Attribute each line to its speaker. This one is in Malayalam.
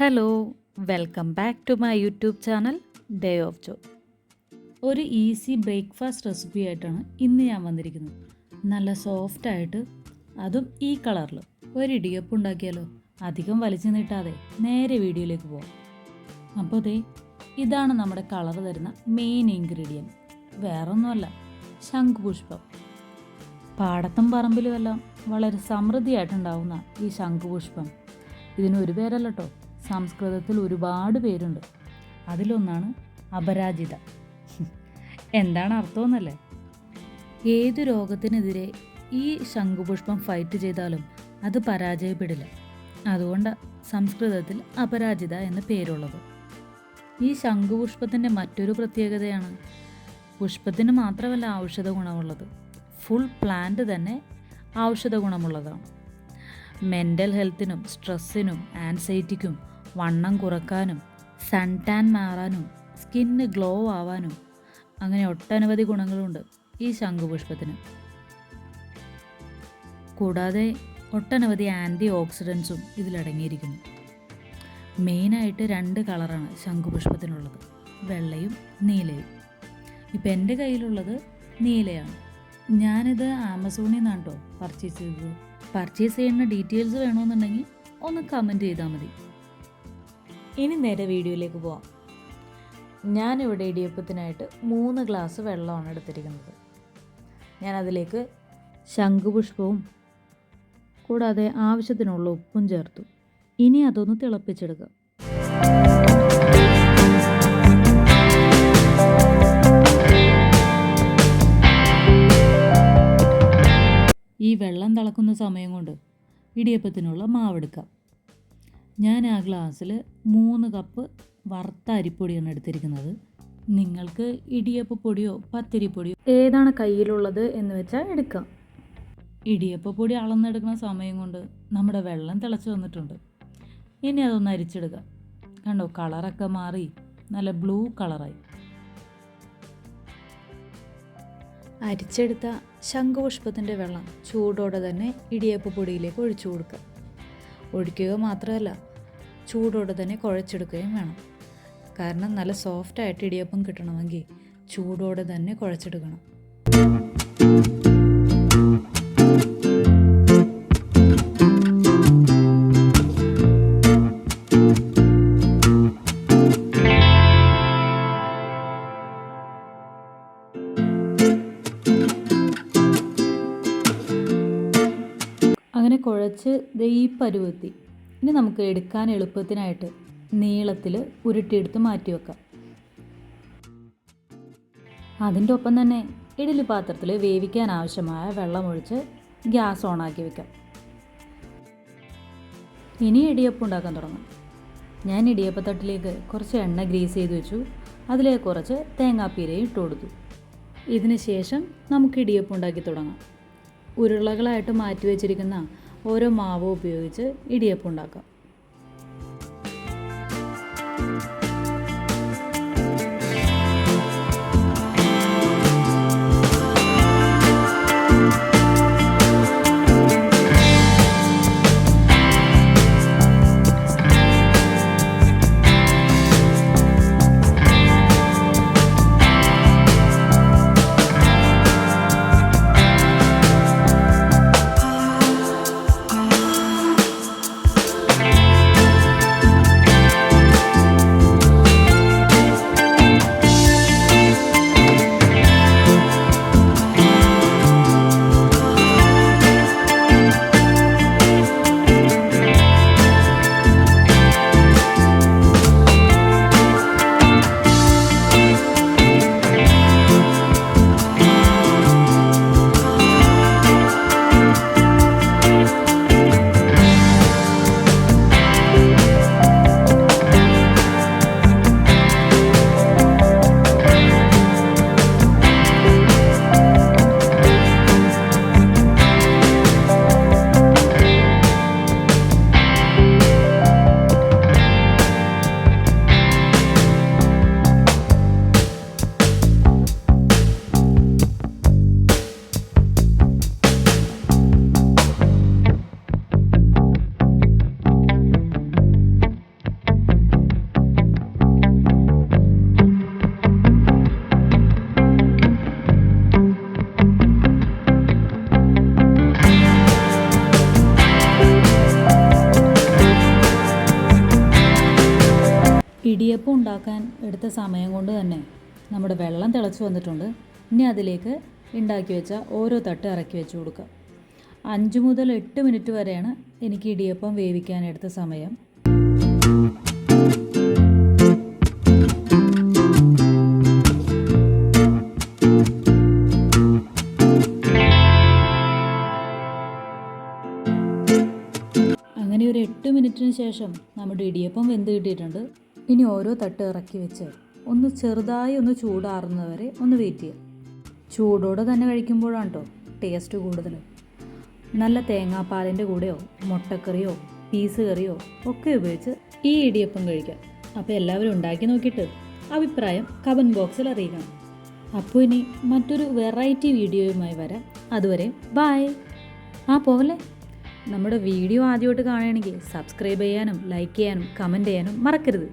Speaker 1: Hello welcome back to my YouTube channel day of Jo ഒരു ഈസി ബ്രേക്ക്ഫാസ്റ്റ് റെസിപ്പി ആയിട്ടാണ് ഇന്ന് ഞാൻ വന്നിരിക്കുന്നത്. നല്ല സോഫ്റ്റ് ആയിട്ട് അതും ഈ കളറിൽ ഒരു ഇടിയപ്പം ഉണ്ടാക്കിയാലോ? അധികം വലിച്ചു നീട്ടാതെ നേരെ വീഡിയോയിലേക്ക് പോവാം. അപ്പോൾ ദേ ഇതാണ് നമ്മുടെ കളർ തരുന്ന മെയിൻ ഇൻഗ്രീഡിയന്റ് വേറൊന്നുമല്ല ശംഖുപുഷ്പം. പാടത്തും പറമ്പിലുമെല്ലാം വളരെ സമൃദ്ധിയായിട്ടുണ്ടാവുന്ന ഈ ശംഖുപുഷ്പം. ഇതിനൊരു പേരല്ല സംസ്കൃതത്തിൽ ഒരുപാട് പേരുണ്ട്. അതിലൊന്നാണ് അപരാജിത. എന്താണ് അർത്ഥമെന്നല്ലേ? ഏത് രോഗത്തിനെതിരെ ഈ ശംഖുപുഷ്പം ഫൈറ്റ് ചെയ്താലും അത് പരാജയപ്പെടില്ല. അതുകൊണ്ട് സംസ്കൃതത്തിൽ അപരാജിത എന്ന പേരുള്ളത്. ഈ ശംഖുപുഷ്പത്തിന്റെ മറ്റൊരു പ്രത്യേകതയാണ് പുഷ്പത്തിന് മാത്രമല്ല ഔഷധ ഗുണമുള്ളത്. ഫുൾ പ്ലാന്റ് തന്നെ ഔഷധ ഗുണമുള്ളതാണ്. മെന്റൽ ഹെൽത്തിനും സ്ട്രെസ്സിനും ആൻസൈറ്റിക്കും വണ്ണം കുറക്കാനും സൺ ടാൻ മാറാനും സ്കിന്ന് ഗ്ലോ ആവാനും അങ്ങനെ ഒട്ടനവധി ഗുണങ്ങളുണ്ട് ഈ ശംഖുപുഷ്പത്തിന്. കൂടാതെ ഒട്ടനവധി ആന്റി ഓക്സിഡൻസും ഇതിലടങ്ങിയിരിക്കുന്നു. മെയിനായിട്ട് രണ്ട് കളറാണ് ശംഖുപുഷ്പത്തിനുള്ളത് വെള്ളയും നീലയും. ഇപ്പം എന്റെ കയ്യിലുള്ളത് നീലയാണ്. ഞാനിത് ആമസോണിൽ നിന്നാണ് കേട്ടോ പർച്ചേസ് ചെയ്തത്. പർച്ചേസ് ചെയ്യുന്ന ഡീറ്റെയിൽസ് വേണമെന്നുണ്ടെങ്കിൽ ഒന്ന് കമന്റ് ചെയ്താൽ മതി. ഇനി നേരെ വീഡിയോയിലേക്ക് പോവാം. ഞാനിവിടെ ഇടിയപ്പത്തിനായിട്ട് മൂന്ന് ഗ്ലാസ് വെള്ളമാണ് എടുത്തിരിക്കുന്നത്. ഞാനതിലേക്ക് ശംഖുപുഷ്പവും കൂടാതെ ആവശ്യത്തിനുള്ള ഉപ്പും ചേർത്തു. ഇനി അതൊന്ന് തിളപ്പിച്ചെടുക്കുക ഈ വെള്ളം തിളക്കുന്ന സമയം കൊണ്ട് ഇടിയപ്പത്തിനുള്ള മാവെടുക്കാം ഞാൻ ആ ഗ്ലാസ്സിൽ മൂന്ന് കപ്പ് വറുത്ത അരിപ്പൊടിയാണ് എടുത്തിരിക്കുന്നത്. നിങ്ങൾക്ക് ഇടിയപ്പ ഇടിയപ്പപ്പൊടിയോ പത്തിരിപ്പൊടിയോ ഏതാണ് കയ്യിലുള്ളത് എന്ന് വെച്ചാൽ എടുക്കാം. ഇടിയപ്പ പൊടി അളന്നെടുക്കുന്ന സമയം കൊണ്ട് നമ്മുടെ വെള്ളം തിളച്ച് വന്നിട്ടുണ്ട്. ഇനി അതൊന്ന് അരിച്ചെടുക്കാം. കണ്ടോ കളറൊക്കെ മാറി. നല്ല ബ്ലൂ കളറായി. അരിച്ചെടുത്ത ശംഖുപുഷ്പത്തിന്റെ വെള്ളം ചൂടോടെ തന്നെ ഇടിയപ്പ പൊടിയിലേക്ക് ഒഴിച്ചു കൊടുക്കുക ഒഴിക്കുക മാത്രമല്ല ചൂടോടെ തന്നെ കുഴച്ചെടുക്കുകയും വേണം. കാരണം നല്ല സോഫ്റ്റായിട്ട് ഇടിയപ്പം കിട്ടണമെങ്കിൽ ചൂടോടെ തന്നെ കുഴച്ചെടുക്കണം. അങ്ങനെ കുഴച്ച് ദേ പരുവെത്തി ഇനി നമുക്ക് എടുക്കാൻ എളുപ്പത്തിനായിട്ട് നീളത്തിൽ ഉരുട്ടിയെടുത്ത് മാറ്റി വെക്കാം. അതിന്റെ ഒപ്പം തന്നെ ഇഡലി പാത്രത്തിൽ വേവിക്കാൻ ആവശ്യമായ വെള്ളമൊഴിച്ച് ഗ്യാസ് ഓണാക്കി വെക്കാം. ഇനി ഇടിയപ്പം ഉണ്ടാക്കാൻ തുടങ്ങാം. ഞാൻ ഇടിയപ്പത്തട്ടിലേക്ക് കുറച്ച് എണ്ണ ഗ്രീസ് ചെയ്ത് വെച്ചു. അതിലേക്ക് കുറച്ച് തേങ്ങാപ്പീരയും ഇട്ട് കൊടുത്തു. ഇതിന് ശേഷം നമുക്ക് ഇടിയപ്പം ഉണ്ടാക്കി തുടങ്ങാം. ഉരുളകളായിട്ട് മാറ്റി വെച്ചിരിക്കുന്ന ഓരോ മാവ് ഉപയോഗിച്ച് ഇടിയപ്പം ഉണ്ടാക്കാം. ഇടിയപ്പം ഉണ്ടാക്കാൻ എടുത്ത സമയം കൊണ്ട് തന്നെ നമ്മുടെ വെള്ളം തിളച്ച് വന്നിട്ടുണ്ട്. ഇനി അതിലേക്ക് ഉണ്ടാക്കി വെച്ച ഓരോ തട്ട് ഇറക്കി വെച്ച് കൊടുക്കുക. അഞ്ച് മുതൽ എട്ട് മിനിറ്റ് വരെയാണ് എനിക്ക് ഇടിയപ്പം വേവിക്കാൻ എടുത്ത സമയം. അങ്ങനെ ഒരു എട്ട് മിനിറ്റിന് ശേഷം നമ്മുടെ ഇടിയപ്പം വെന്ത് കിട്ടിയിട്ടുണ്ട്. ഇനി ഓരോ തട്ട് ഇറക്കി വെച്ച് ഒന്ന് ചെറുതായി ഒന്ന് ചൂടാറുന്നവരെ ഒന്ന് വെയിറ്റ് ചെയ്യുക. ചൂടോടെ തന്നെ കഴിക്കുമ്പോഴാണ് കേട്ടോ ടേസ്റ്റ് കൂടുതൽ. നല്ല തേങ്ങാപ്പാലിന്റെ കൂടെയോ മുട്ടക്കറിയോ പീസ് കറിയോ ഒക്കെ ഉപയോഗിച്ച് ഈ ഇടിയപ്പം കഴിക്കാം. അപ്പോൾ എല്ലാവരും ഉണ്ടാക്കി നോക്കിയിട്ട് അഭിപ്രായം കമന്റ് ബോക്സിൽ അറിയിക്കണം. അപ്പോൾ ഇനി മറ്റൊരു വെറൈറ്റി വീഡിയോയുമായി വരാം. അതുവരെ ബായ് ആ പോവല്ലേ? നമ്മുടെ വീഡിയോ ആദ്യമായിട്ട് കാണുകയാണെങ്കിൽ സബ്സ്ക്രൈബ് ചെയ്യാനും ലൈക്ക് ചെയ്യാനും കമന്റ് ചെയ്യാനും മറക്കരുത്.